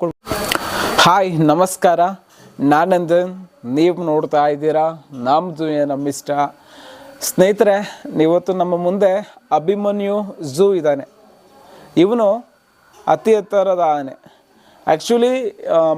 ಕೊಡ್ hi, ನಮಸ್ಕಾರ. ನಾನಂದನ್ ನೀವು ನೋಡ್ತಾ ಇದ್ದೀರಾ ನಮ್ಮದು ನಮ್ಮ ಇಷ್ಟ ಸ್ನೇಹಿತರೆ ಇವತ್ತು ನಮ್ಮ ಮುಂದೆ ಅಭಿಮನ್ಯು ಝೂ ಇದ್ದಾನೆ. ಇವನು ಅತಿ ಎತ್ತರದ ಆನೆ. ಆ್ಯಕ್ಚುಲಿ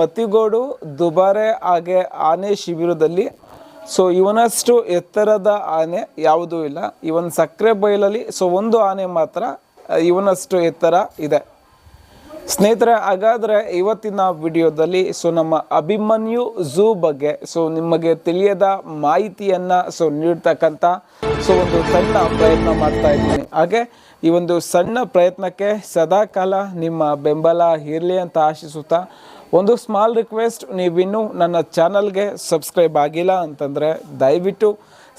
ಮತ್ತಿಗೋಡು ದುಬಾರೆ ಹಾಗೆ ಆನೆ ಶಿಬಿರದಲ್ಲಿ ಸೊ ಇವನಷ್ಟು ಎತ್ತರದ ಆನೆ ಯಾವುದೂ ಇಲ್ಲ. ಇವನ್ ಸಕ್ಕರೆ ಬಯಲಲ್ಲಿ ಸೊ ಒಂದು ಆನೆ ಮಾತ್ರ ಇವನಷ್ಟು ಎತ್ತರ ಇದೆ. ಸ್ನೇಹಿತರೆ, ಹಾಗಾದರೆ ಇವತ್ತಿನ ವಿಡಿಯೋದಲ್ಲಿ ಸೊ ನಮ್ಮ ಅಭಿಮನ್ಯು ಝೂ ಬಗ್ಗೆ ಸೊ ನಿಮಗೆ ತಿಳಿಯದ ಮಾಹಿತಿಯನ್ನು ಸೊ ನೀಡ್ತಕ್ಕಂಥ ಸೊ ಒಂದು ಸಣ್ಣ ಪ್ರಯತ್ನ ಮಾಡ್ತಾ ಇದ್ದೀನಿ. ಹಾಗೆ, ಈ ಒಂದು ಸಣ್ಣ ಪ್ರಯತ್ನಕ್ಕೆ ಸದಾಕಾಲ ನಿಮ್ಮ ಬೆಂಬಲ ಇರಲಿ ಅಂತ ಆಶಿಸುತ್ತಾ ಒಂದು ಸ್ಮಾಲ್ ರಿಕ್ವೆಸ್ಟ್ ನೀವಿನ್ನೂ ನನ್ನ ಚಾನಲ್ಗೆ ಸಬ್ಸ್ಕ್ರೈಬ್ ಆಗಿಲ್ಲ ಅಂತಂದರೆ ದಯವಿಟ್ಟು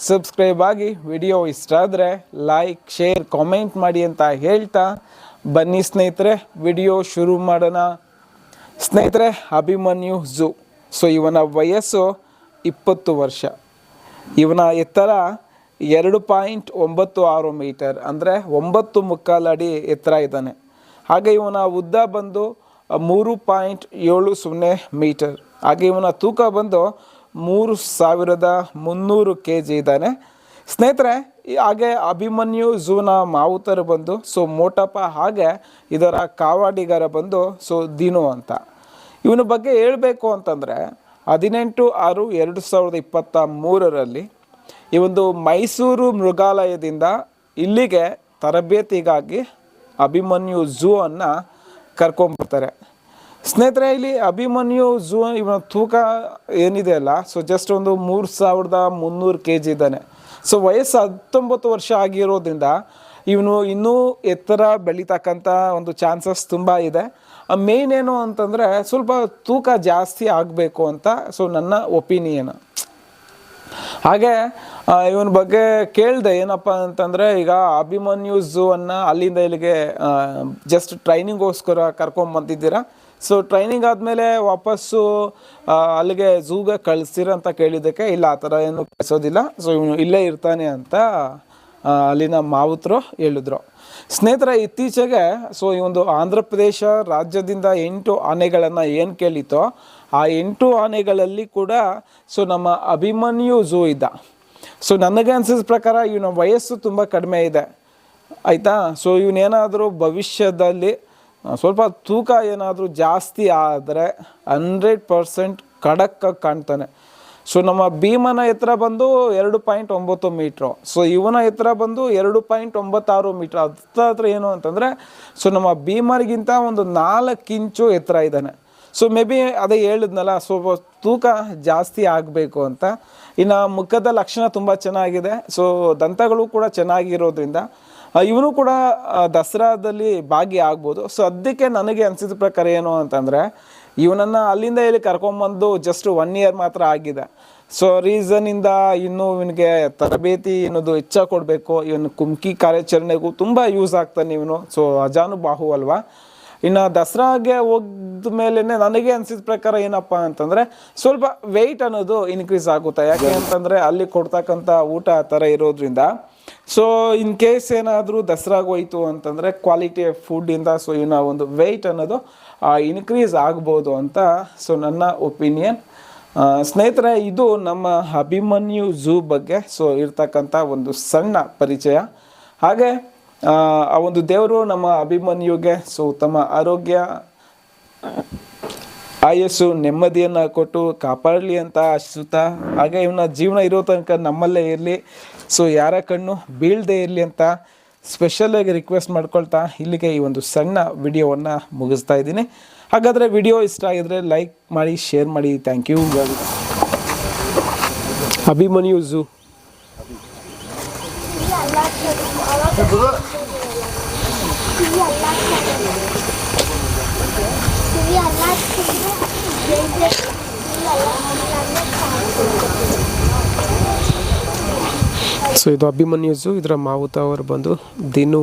ಸಬ್ಸ್ಕ್ರೈಬ್ ಆಗಿ ವಿಡಿಯೋ ಇಷ್ಟ ಆದರೆ ಲೈಕ್ ಶೇರ್ ಕಾಮೆಂಟ್ ಮಾಡಿ ಅಂತ ಹೇಳ್ತಾ. ಬನ್ನಿ ಸ್ನೇಹಿತರೆ ವಿಡಿಯೋ ಶುರು ಮಾಡೋಣ. ಸ್ನೇಹಿತರೆ, ಅಭಿಮನ್ಯು ಝೂ. ಸೊ ಇವನ ವಯಸ್ಸು ಇಪ್ಪತ್ತು ವರ್ಷ. ಇವನ ಎತ್ತರ ಎರಡು ಪಾಯಿಂಟ್ ಒಂಬತ್ತು ಆರು ಮೀಟರ್. ಅಂದರೆ ಒಂಬತ್ತು ಮುಕ್ಕಾಲು ಅಡಿ ಎತ್ತರ ಇದ್ದಾನೆ. ಹಾಗೆ ಇವನ ಉದ್ದ ಬಂದು ಮೂರು ಪಾಯಿಂಟ್ ಏಳು ಸೊನ್ನೆ ಮೀಟರ್. ಹಾಗೆ ಇವನ ತೂಕ ಬಂದು ಮೂರು ಸಾವಿರದ ಮುನ್ನೂರು ಕೆ ಜಿ ಇದ್ದಾನೆ. ಸ್ನೇಹಿತರೆ ಹಾಗೆ ಅಭಿಮನ್ಯು, ಝೂನ ಮಾವುತರು ಬಂದು, ಸೊ ಮೋಟಪ್ಪ ಹಾಗೆ ಇದರ ಕಾವಾಡಿಗರ ಬಂದು, ಸೊ ದಿನು ಅಂತ. ಇವನ ಬಗ್ಗೆ ಹೇಳಬೇಕು ಅಂತಂದರೆ, ಹದಿನೆಂಟು ಆರು ಎರಡು ಸಾವಿರದ ಇಪ್ಪತ್ತ ಮೂರರಲ್ಲಿ ಈ ಒಂದು ಮೈಸೂರು ಮೃಗಾಲಯದಿಂದ ಇಲ್ಲಿಗೆ ತರಬೇತಿಗಾಗಿ ಅಭಿಮನ್ಯು ಝೂ ಅನ್ನು ಕರ್ಕೊಂಬರ್ತಾರೆ ಸ್ನೇಹಿತರೆ, ಇಲ್ಲಿ ಅಭಿಮನ್ಯು ಝೂ, ಇವನ ತೂಕ ಏನಿದೆ ಅಲ್ಲ ಸೊ ಜಸ್ಟ್ ಒಂದು ಮೂರು ಸಾವಿರದ ಮುನ್ನೂರು ಕೆ ಜಿ ಇದ್ದಾನೆ. ಸೊ ವಯಸ್ಸು ಹತ್ತೊಂಬತ್ತು ವರ್ಷ ಆಗಿರೋದ್ರಿಂದ ಇವನು ಇನ್ನೂ ಎತ್ತರ ಬೆಳೀತಕ್ಕಂಥ ಒಂದು ಚಾನ್ಸಸ್ ತುಂಬ ಇದೆ. ಮೇನ್ ಏನು ಅಂತಂದರೆ, ಸ್ವಲ್ಪ ತೂಕ ಜಾಸ್ತಿ ಆಗಬೇಕು ಅಂತ ಸೊ ನನ್ನ ಒಪಿನಿಯನ್ ಹಾಗೆ ಇವನ ಬಗ್ಗೆ ಕೇಳಿದೆ ಏನಪ್ಪ ಅಂತಂದರೆ, ಈಗ ಅಭಿಮನ್ಯು ಝೂ ಅನ್ನು ಅಲ್ಲಿಂದ ಇಲ್ಲಿಗೆ ಜಸ್ಟ್ ಟ್ರೈನಿಂಗೋಸ್ಕರ ಕರ್ಕೊಂಬಂದಿದ್ದೀರಾ ಸೊ ಟ್ರೈನಿಂಗ್ ಆದಮೇಲೆ ವಾಪಸ್ಸು ಅಲ್ಲಿಗೆ ಝೂಗೆ ಕಳಿಸ್ತೀರ ಅಂತ ಕೇಳಿದ್ದಕ್ಕೆ ಇಲ್ಲ, ಆ ಥರ ಏನು ಕಳಿಸೋದಿಲ್ಲ. ಸೊ ಇವನು ಇಲ್ಲೇ ಇರ್ತಾನೆ ಅಂತ ಅಲ್ಲಿನ ಮಾವುತರು ಹೇಳಿದ್ರು. ಸ್ನೇಹಿತರ, ಇತ್ತೀಚೆಗೆ ಸೊ ಈ ಒಂದು ಆಂಧ್ರ ಪ್ರದೇಶ ರಾಜ್ಯದಿಂದ ಎಂಟು ಆನೆಗಳನ್ನು ಏನು ಕೇಳಿತೋ ಆ ಎಂಟು ಆನೆಗಳಲ್ಲಿ ಕೂಡ ಸೊ ನಮ್ಮ ಅಭಿಮನ್ಯು ಝೂ ಇದ್ದ. ಸೊ ನನಗೆ ಅನಿಸಿದ ಪ್ರಕಾರ ಇವನ ವಯಸ್ಸು ತುಂಬ ಕಡಿಮೆ ಇದೆ. ಆಯಿತಾ? ಸೊ ಇವನೇನಾದರೂ ಭವಿಷ್ಯದಲ್ಲಿ ಸ್ವಲ್ಪ ತೂಕ ಏನಾದರೂ ಜಾಸ್ತಿ ಆದರೆ ಹಂಡ್ರೆಡ್ ಪರ್ಸೆಂಟ್ ಖಡಕ್ಕಾಗಿ ಕಾಣ್ತಾನೆ. ಸೊ ನಮ್ಮ ಭೀಮನ ಎತ್ತರ ಬಂದು ಎರಡು ಪಾಯಿಂಟ್ ಒಂಬತ್ತು ಮೀಟ್ರು. ಸೊ ಇವನ ಎತ್ತರ ಬಂದು ಎರಡು ಪಾಯಿಂಟ್ ಒಂಬತ್ತಾರು ಮೀಟ್ರ್. ಹತ್ರ ಏನು ಅಂತಂದರೆ ಸೊ ನಮ್ಮ ಭೀಮರಿಗಿಂತ ಒಂದು ನಾಲ್ಕು ಇಂಚು ಎತ್ತರ ಇದ್ದಾನೆ. ಸೊ ಮೇ ಬಿ ಅದೇ ಹೇಳಿದ್ನಲ್ಲ ಸ್ವಲ್ಪ ತೂಕ ಜಾಸ್ತಿ ಆಗಬೇಕು ಅಂತ. ಇನ್ನು ಮುಖದ ಲಕ್ಷಣ ತುಂಬ ಚೆನ್ನಾಗಿದೆ. ಸೊ ದಂತಗಳು ಕೂಡ ಚೆನ್ನಾಗಿರೋದ್ರಿಂದ ಇವನು ಕೂಡ ದಸರಾದಲ್ಲಿ ಭಾಗಿ ಆಗ್ಬೋದು ಸೊ ಅದಕ್ಕೆ ನನಗೆ ಅನಿಸಿದ ಪ್ರಕಾರ ಏನು ಅಂತಂದರೆ ಇವನನ್ನು ಅಲ್ಲಿಂದ ಇಲ್ಲಿ ಕರ್ಕೊಂಬಂದು ಜಸ್ಟ್ ಒನ್ ಇಯರ್ ಮಾತ್ರ ಆಗಿದೆ. ಸೊ ರೀಸನಿಂದ ಇನ್ನೂ ಇವನಿಗೆ ತರಬೇತಿ ಅನ್ನೋದು ಹೆಚ್ಚ ಕೊಡಬೇಕು. ಇವನು ಕುಮ್ಕಿ ಕಾರ್ಯಾಚರಣೆಗೂ ತುಂಬ ಯೂಸ್ ಆಗ್ತಾನೆ ಇವನು. ಸೊ ಅಜಾನುಬಾಹು ಅಲ್ವಾ? ಇನ್ನು ದಸರಾಗೆ ಹೋದ ಮೇಲೆ ನನಗೆ ಅನಿಸಿದ ಪ್ರಕಾರ ಏನಪ್ಪ ಅಂತಂದರೆ ಸ್ವಲ್ಪ ವೆಯ್ಟ್ ಅನ್ನೋದು ಇನ್ಕ್ರೀಸ್ ಆಗುತ್ತೆ. ಯಾಕೆ ಅಂತಂದರೆ ಅಲ್ಲಿ ಕೊಡ್ತಕ್ಕಂಥ ಊಟ ಆ ಥರ ಇರೋದ್ರಿಂದ ಸೊ ಇನ್ ಕೇಸ್ ಏನಾದರೂ ದಸರಾಗ ಹೋಯ್ತು ಅಂತಂದರೆ ಕ್ವಾಲಿಟಿ ಫುಡ್ಡಿಂದ ಸೊ ಇವನ ಒಂದು ವೆಯ್ಟ್ ಅನ್ನೋದು ಇನ್ಕ್ರೀಸ್ ಆಗ್ಬೋದು ಅಂತ ಸೊ ನನ್ನ ಒಪಿನಿಯನ್ ಸ್ನೇಹಿತರೆ, ಇದು ನಮ್ಮ ಅಭಿಮನ್ಯು ಝೂ ಬಗ್ಗೆ ಸೊ ಇರ್ತಕ್ಕಂಥ ಒಂದು ಸಣ್ಣ ಪರಿಚಯ. ಹಾಗೆ, ಆ ಒಂದು ದೇವರು ನಮ್ಮ ಅಭಿಮನ್ಯುಗೆ ಸೊ ಉತ್ತಮ ಆರೋಗ್ಯ ಆಯಸ್ಸು ನೆಮ್ಮದಿಯನ್ನು ಕೊಟ್ಟು ಕಾಪಾಡಲಿ ಅಂತ ಆಶಿಸುತ್ತಾ ಹಾಗೆ ಇವನ ಜೀವನ ಇರೋ ತನಕ ನಮ್ಮಲ್ಲೇ ಇರಲಿ. ಸೊ ಯಾರ ಕಣ್ಣು ಬೀಳದೆ ಇರಲಿ ಅಂತ ಸ್ಪೆಷಲಾಗಿ ರಿಕ್ವೆಸ್ಟ್ ಮಾಡ್ಕೊಳ್ತಾ ಇಲ್ಲಿಗೆ ಈ ಒಂದು ಸಣ್ಣ ವಿಡಿಯೋವನ್ನು ಮುಗಿಸ್ತಾ ಇದ್ದೀನಿ. ಹಾಗಾದರೆ ವಿಡಿಯೋ ಇಷ್ಟ ಆಗಿದ್ರೆ ಲೈಕ್ ಮಾಡಿ ಶೇರ್ ಮಾಡಿ. Thank you Abhimanyu zoo. So ಇದು ಅಭಿಮನ್ಯೂಸು ಇದರ ಮಾವುತ ಅವರು ಬಂದು ದಿನು